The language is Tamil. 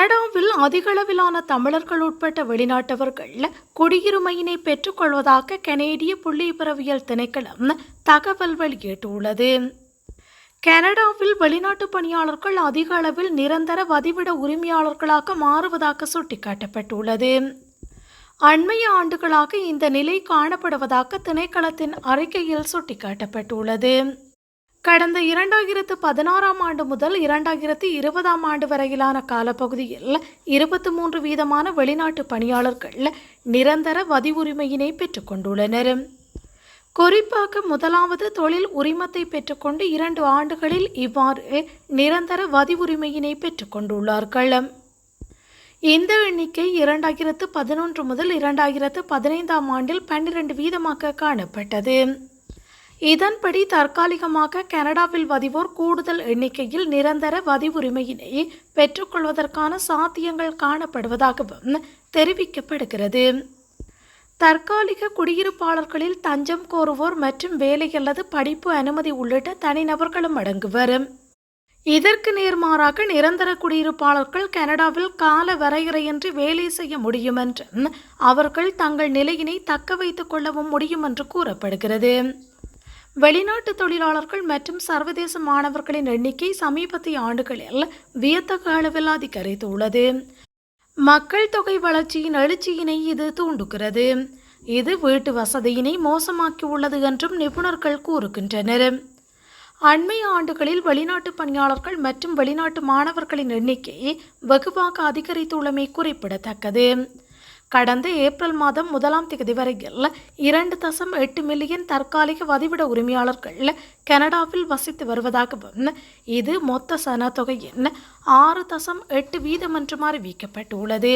கனடாவில் அதிகளவிலான தமிழர்கள் உட்பட்ட வெளிநாட்டவர்கள் குடியுரிமையினை பெற்றுக்கொள்வதாக கனேடிய புள்ளிவிவரவியல் திணைக்களம் தகவல் வெளியிட்டுள்ளது. கனடாவில் வெளிநாட்டு பணியாளர்கள் அதிக அளவில் நிரந்தர வதிவிட உரிமையாளர்களாக மாறுவதாக சுட்டிக்காட்டப்பட்டுள்ளது. அண்மைய ஆண்டுகளாக இந்த நிலை காணப்படுவதாக திணைக்களத்தின் அறிக்கையில் சுட்டிக்காட்டப்பட்டுள்ளது. கடந்த இரண்டாயிரத்து பதினாறாம் ஆண்டு முதல் இரண்டாயிரத்து இருபதாம் ஆண்டு வரையிலான காலப்பகுதியில் இருபத்தி மூன்று வீதமான வெளிநாட்டு பணியாளர்கள் நிரந்தர வதி உரிமையினை பெற்றுக்கொண்டுள்ளனர் குறிப்பாக முதலாவது தொழில் உரிமத்தை பெற்றுக்கொண்டு இரண்டு ஆண்டுகளில் இவ்வாறு நிரந்தர வதி உரிமையினை பெற்றுக்கொண்டுள்ளார்கள் இந்த எண்ணிக்கை இரண்டாயிரத்து பதினொன்று முதல் இரண்டாயிரத்து பதினைந்தாம் ஆண்டில் பன்னிரண்டு வீதமாக காணப்பட்டது. இதன்படி தற்காலிகமாக கனடாவில் வதிவோர் கூடுதல் எண்ணிக்கையில் நிரந்தர வதிவுரிமையினை பெற்றுக்கொள்வதற்கான சாத்தியங்கள் காணப்படுவதாகவும் தெரிவிக்கப்படுகிறது. தற்காலிக குடியிருப்பாளர்களில் தஞ்சம் கோருவோர் மற்றும் வேலை அல்லது படிப்பு அனுமதி உள்ளிட்ட தனிநபர்களும் அடங்குவர். இதற்கு நேர்மாறாக நிரந்தர குடியிருப்பாளர்கள் கனடாவில் கால வரையறையின்றி வேலை செய்ய முடியும் என்றும் அவர்கள் தங்கள் நிலையினை தக்க வைத்துக் கொள்ளவும் முடியும் என்று கூறப்படுகிறது. வெளிநாட்டு தொழிலாளர்கள் மற்றும் சர்வதேச மாணவர்களின் எண்ணிக்கை சமீபத்திய ஆண்டுகளில் வியத்தக அளவில் அதிகரித்துள்ளது. மக்கள் தொகை வளர்ச்சியின் எழுச்சியினை இது தூண்டுகிறது. இது வீட்டு வசதியினை மோசமாக்கியுள்ளது என்றும் நிபுணர்கள் கூறுகின்றனர். அண்மை ஆண்டுகளில் வெளிநாட்டு பணியாளர்கள் மற்றும் வெளிநாட்டு மாணவர்களின் எண்ணிக்கை வெகுவாக அதிகரித்துள்ளமை குறிப்பிடத்தக்கது. கடந்த ஏப்ரல் மாதம் முதலாம் தேதி வரையில் இரண்டு தசம் எட்டு மில்லியன் தற்காலிக வதிவிட உரிமையாளர்கள் கனடாவில் வசித்து வருவதாகவும் இது மொத்த சனத்தொகையின் ஆறு தசம் எட்டு வீதம் என்றும் அறிவிக்கப்பட்டுள்ளது